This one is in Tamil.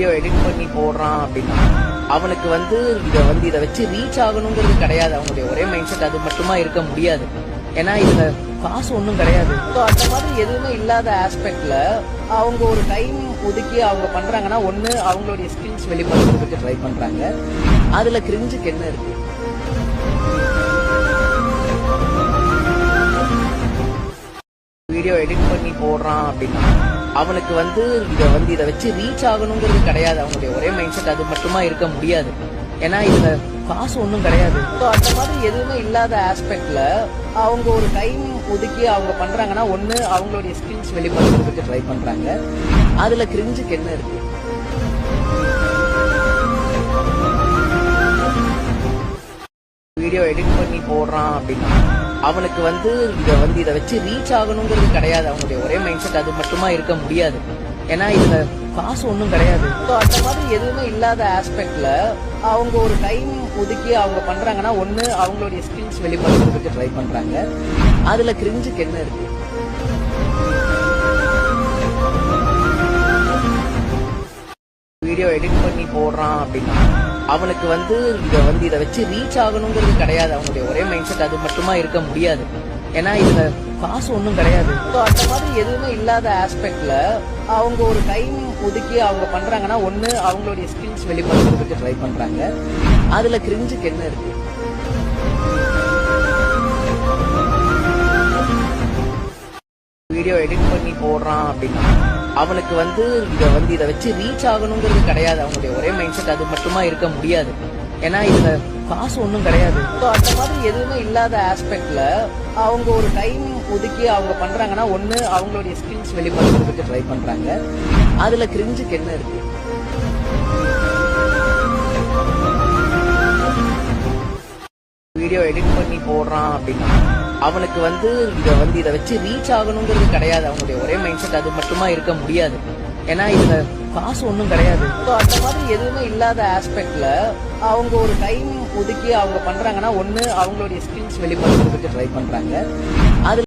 வீடியோ எடிட் பண்ணி போடுறான் அப்படின்னா அவனுக்கு வந்து இதை வந்து இதை வச்சு ரீச் ஆகணுங்கிறது கிடையாது. அவனுடைய ஒரே மைண்ட் செட் அது மட்டுமா இருக்க முடியாது. ஏன்னா இதுல காசு ஒன்றும் கிடையாது. ஸோ அந்த மாதிரி எதுவுமே இல்லாத ஆஸ்பெக்ட்ல அவங்க ஒரு டைம் ஒதுக்கி அவங்க பண்றாங்கன்னா ஒன்று அவங்களுடைய ஸ்கில்ஸ் வெளிப்படுத்துறதுக்கு ட்ரை பண்றாங்க. அதுல கிரிஞ்சுக்கு என்ன இருக்கு? வீடியோ எடிட் பண்ணி போடுறான் அப்படின்னா அவனுக்கு வந்து இதை வந்து இதை வச்சு ரீச் ஆகணுங்கிறது கிடையாது. அவனுடைய ஒரே மைண்ட் செட் அது மட்டுமா இருக்க முடியாது. ஏன்னா இதுல காசு ஒன்றும் கிடையாது. ஸோ அந்த மாதிரி எதுவுமே இல்லாத ஆஸ்பெக்ட்ல அவங்க ஒரு டைம் ஒதுக்கி அவங்க பண்றாங்கன்னா ஒன்று அவங்களுடைய ஸ்கில்ஸ் வெளிப்படுத்துறதுக்கு ட்ரை பண்றாங்க. அதுல கிரிஞ்சுக்கு என்ன இருக்கு? வீடியோ எடிட் பண்ணி போடுறான் அப்படின்னா அவனுக்கு வந்து இதை வந்து இதை வச்சு ரீச் ஆகணுங்கிறது கிடையாது. அவனுடைய ஒரே மைண்ட் செட் அது மட்டுமா இருக்க முடியாது. ஏன்னா இதுல காசு ஒன்றும் கிடையாது. ஸோ அந்த மாதிரி எதுவுமே இல்லாத ஆஸ்பெக்ட்ல அவங்க ஒரு டைம் ஒதுக்கி அவங்க பண்றாங்கன்னா ஒன்று அவங்களுடைய ஸ்கில்ஸ் வெளிப்படுத்துறதுக்கு ட்ரை பண்றாங்க. அதுல கிரிஞ்சுக்கு என்ன இருக்கு? வீடியோ எடிட் பண்ணி போடுறான் அப்படின்னா அவனுக்கு வந்து இதை வந்து இதை வச்சு ரீச் ஆகணுங்கிறது கிடையாது. அவனுடைய ஒரே மைண்ட் செட் அது மட்டுமா இருக்க முடியாது. ஏன்னா இதுல காசு ஒன்றும் கிடையாது. ஸோ அந்த மாதிரி எதுவுமே இல்லாத ஆஸ்பெக்ட்ல அவங்க ஒரு டைம் ஒதுக்கி அவங்க பண்றாங்கன்னா ஒன்று அவங்களுடைய ஸ்கில்ஸ் வெளிப்படுத்துறதுக்கு ட்ரை பண்றாங்க. அதுல கிரிஞ்சுக்கு என்ன இருக்கு? வீடியோ எடிட் பண்ணி போடுறான் அப்படின்னா அவனுக்கு வந்து இதை வந்து இதை வச்சு ரீச் ஆகணுங்கிறது கிடையாது. அவனுடைய ஒரே மைண்ட் செட் அது மட்டுமா இருக்க முடியாது. ஏன்னா இதுல காசு ஒன்றும் கிடையாது. ஸோ அந்த மாதிரி எதுவுமே இல்லாத ஆஸ்பெக்ட்ல அவங்க ஒரு டைம் ஒதுக்கி அவங்க பண்றாங்கன்னா ஒன்று அவங்களுடைய ஸ்கில்ஸ் வெளிப்படுத்துறதுக்கு ட்ரை பண்றாங்க. அதுல கிரிஞ்சுக்கு என்ன இருக்கு? போடுறான் அப்படின்னா அவனுக்கு வந்து இதை வந்து இதை வச்சு ரீச் ஆகணுங்கிறது கிடையாது. அவனுடைய ஒரே மைண்ட் செட் அது மட்டுமா இருக்க முடியாது. ஏன்னா இதுல காசு ஒன்றும் கிடையாது. ஸோ அந்த மாதிரி எதுவுமே இல்லாத ஆஸ்பெக்ட்ல அவங்க ஒரு டைம் ஒதுக்கி அவங்க பண்றாங்கன்னா ஒன்னு அவங்களுடைய ஸ்கில்ஸ் வெளிப்படுத்துறதுக்கு ட்ரை பண்றாங்க. அது